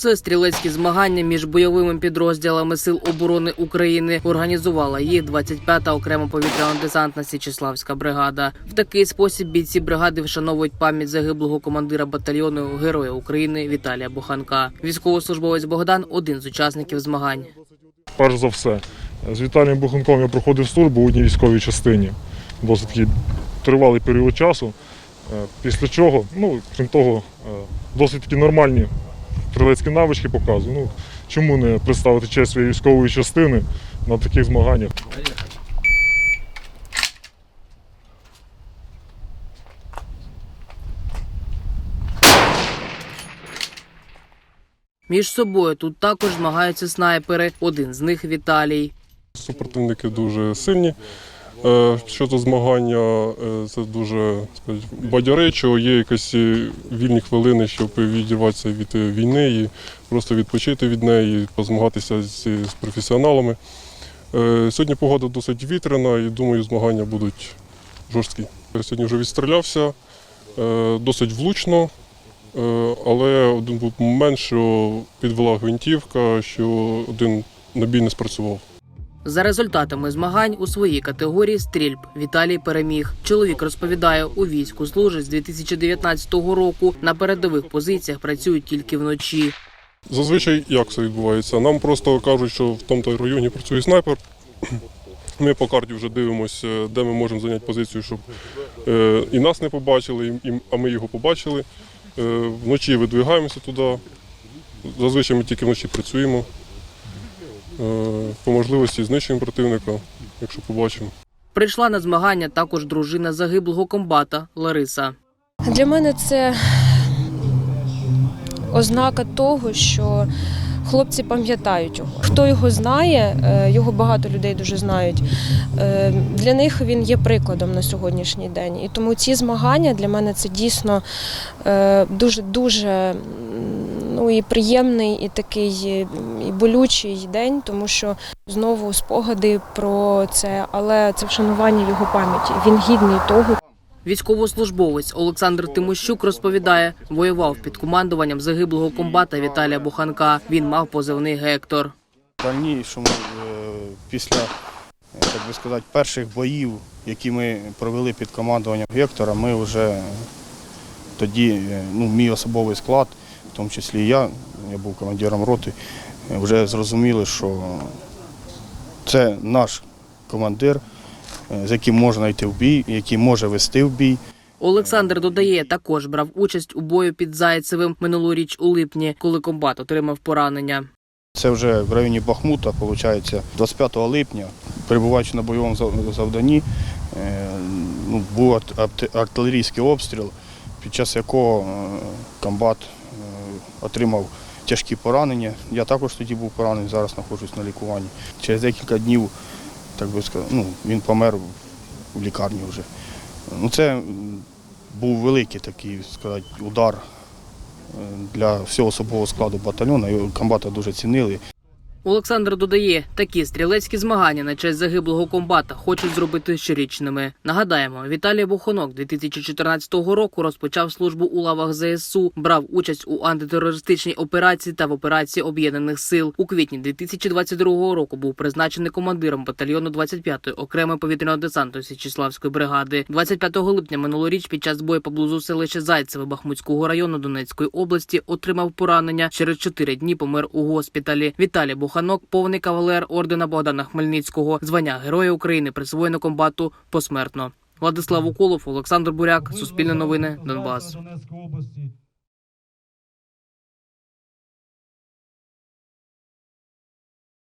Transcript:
Це стрілецькі змагання між бойовими підрозділами Сил оборони України. Організувала їх 25-та окрема повітряно-десантна Січеславська бригада. В такий спосіб бійці бригади вшановують пам'ять загиблого командира батальйону Героя України Віталія Буханка. Військовослужбовець Богдан один з учасників змагань. перш за все. З Віталієм Буханком я проходив службу у одній військовій частині. Досить тривалий період часу. Е, Після чого, ну, крім того, е, досить нормальні стрілецькі навички показую. Ну, чому не представити честь своєї військової частини на таких змаганнях? Між собою тут також змагаються снайпери. Один з них Віталій. Супротивники дуже сильні. Е, Щодо змагання, е, це дуже сказати, бадьоречо, є якісь е, вільні хвилини, щоб відірватися від війни і просто відпочити від неї, позмагатися з, з професіоналами. Сьогодні погода досить вітряна і думаю, змагання будуть жорсткі. Сьогодні вже відстрілявся досить влучно, але один був момент, що підвела гвинтівка, що один набій не спрацював. За результатами змагань у своїй категорії стрільб Віталій переміг. Чоловік розповідає, у війську служить з 2019 року. На передових позиціях працюють тільки вночі. Зазвичай як це відбувається? Нам просто кажуть, що в тому районі працює снайпер. Ми по карті вже дивимося, де ми можемо зайняти позицію, щоб е, і нас не побачили, і- а ми його побачили. Е, вночі видвигаємося туди. Зазвичай ми тільки вночі працюємо. Е, по можливості знищуємо противника, якщо побачимо. Прийшла на змагання також дружина загиблого комбата Лариса. Для мене це ознака того, що хлопці пам'ятають його. Хто його знає, е, його багато людей дуже знають. е, Для них він є прикладом на сьогоднішній день. І тому ці змагання для мене це дійсно дуже дуже ну і приємний, і такий і болючий день, тому що знову спогади про це, але це вшанування його пам'яті. Він гідний того, Військовослужбовець Олександр Тимощук розповідає, воював під командуванням загиблого комбата Віталія Буханка. Він мав позивний Гектор. В дальнішому, е, після е, так би сказати, перших боїв, які ми провели під командуванням Гектора, ми вже тоді, е, ну, мій особовий склад, тому числі і я, я був командиром роти, е, вже зрозуміли, що це наш командир, е, з яким можна йти в бій, який може вести в бій. Олександр додає, також брав участь у бою під Зайцевим минулоріч у липні, коли комбат отримав поранення. Це вже в районі Бахмута, виходить, 25 липня, перебуваючи на бойовому зав- завданні, е, ну, був арт- арт- артилерійський обстріл, під час якого комбат отримав тяжкі поранення. Я також тоді був поранений, зараз знаходжусь на лікуванні. Через декілька днів, так би сказати, ну, він помер в лікарні вже. Ну, це був великий такий сказати, удар е, для всього особового складу батальйону. Його комбата дуже цінили. Олександр додає, такі стрілецькі змагання на честь загиблого комбата хочуть зробити щорічними. Нагадаємо, Віталій Бухонок 2014 року розпочав службу у лавах ЗСУ, брав участь у антитерористичній операції та в операції об'єднаних сил. У квітні 2022 року був призначений командиром батальйону 25-ї окремої повітряно-десантної Січеславської бригади. 25 липня минулоріч під час бою поблизу селища Зайцеве Бахмутського району Донецької області отримав поранення. Через чотири дні помер у госпіталі. Віталій Буханок, повний кавалер ордена Богдана Хмельницького, звання Героя України присвоєно комбату посмертно. Владислав Уколов, Олександр Буряк, Суспільне новини, Донбас.